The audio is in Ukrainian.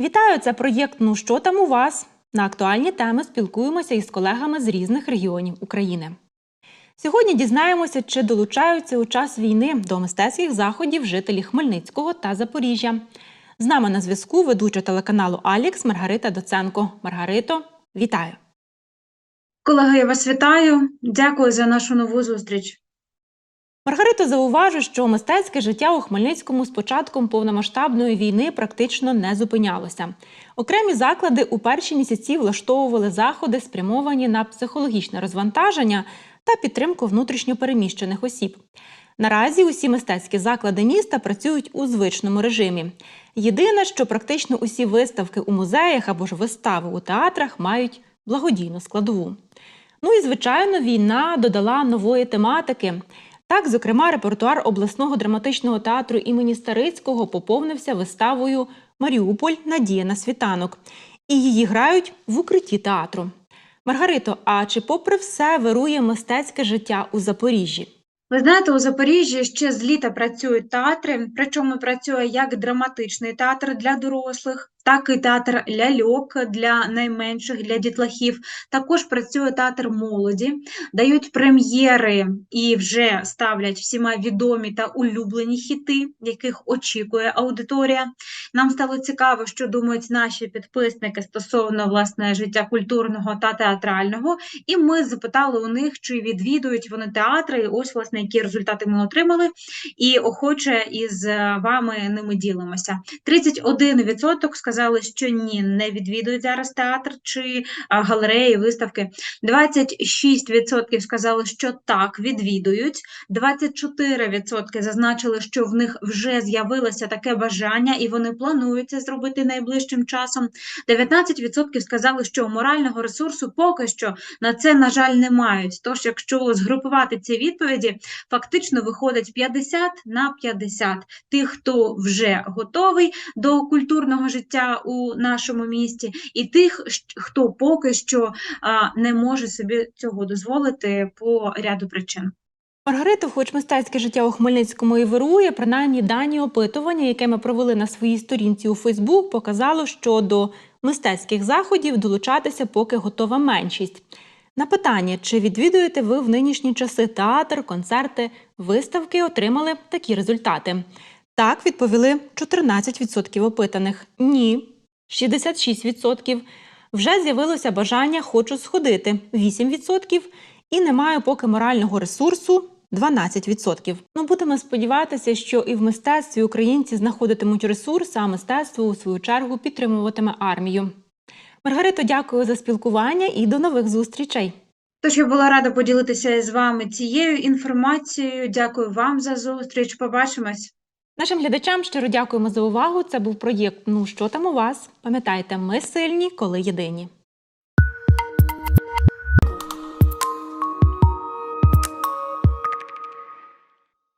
Вітаю! Це проєкт Ну що там у вас? На актуальні теми спілкуємося із колегами з різних регіонів України. Сьогодні дізнаємося, чи долучаються у час війни до мистецьких заходів жителі Хмельницького та Запоріжжя. З нами на зв'язку ведуча телеканалу Алікс Маргарита Доценко. Маргарито, вітаю! Колеги, я вас вітаю. Дякую за нашу нову зустріч. Маргарито зауважу, що мистецьке життя у Хмельницькому з початком повномасштабної війни практично не зупинялося. Окремі заклади у перші місяці влаштовували заходи, спрямовані на психологічне розвантаження та підтримку внутрішньопереміщених осіб. Наразі усі мистецькі заклади міста працюють у звичному режимі. Єдине, що практично усі виставки у музеях або ж вистави у театрах мають благодійну складову. Ну і звичайно, війна додала нової тематики. Так, зокрема, репертуар обласного драматичного театру імені Старицького поповнився виставою Маріуполь Надія на світанок. І її грають в укритті театру. Маргарито, а чи попри все вирує мистецьке життя у Запоріжжі? Ви знаєте, у Запоріжжі ще з літа працюють театри, причому працює як драматичний театр для дорослих, так і театр ляльок для найменших, для дітлахів. Також працює театр молоді, дають прем'єри і вже ставлять всіма відомі та улюблені хіти, яких очікує аудиторія. Нам стало цікаво, що думають наші підписники стосовно власне життя культурного та театрального. І ми запитали у них, чи відвідують вони театри. І ось власне які результати ми отримали, і охоче із е, вами ними ділимося. 31% сказали, що ні, не відвідують зараз театр чи галереї, виставки. 26% сказали, що так відвідують. 24% зазначили, що в них вже з'явилося таке бажання, і вони планують це зробити найближчим часом. 19% сказали, що морального ресурсу поки що на це, на жаль, не мають. Тож, якщо згрупувати ці відповіді, фактично виходить 50 на 50 тих, хто вже готовий до культурного життя у нашому місті, і тих, хто поки що не може собі цього дозволити по ряду причин. Маргарито, хоч мистецьке життя у Хмельницькому і вирує, принаймні дані опитування, яке ми провели на своїй сторінці у Фейсбук, показало, що до мистецьких заходів долучатися поки готова меншість. На питання, чи відвідуєте ви в нинішні часи театр, концерти, виставки, отримали такі результати. Так, відповіли 14% опитаних. Ні, 66%. Вже з'явилося бажання хочу сходити 8%. І не маю поки морального ресурсу 12%. Ну, будемо сподіватися, що і в мистецтві українці знаходитимуть ресурс, а мистецтво у свою чергу підтримуватиме армію. Маргарито, дякую за спілкування і до нових зустрічей. Тож я була рада поділитися із вами цією інформацією. Дякую вам за зустріч. Побачимось. Нашим глядачам щиро дякуємо за увагу. Це був проєкт Ну що там у вас? Пам'ятайте, ми сильні, коли єдині.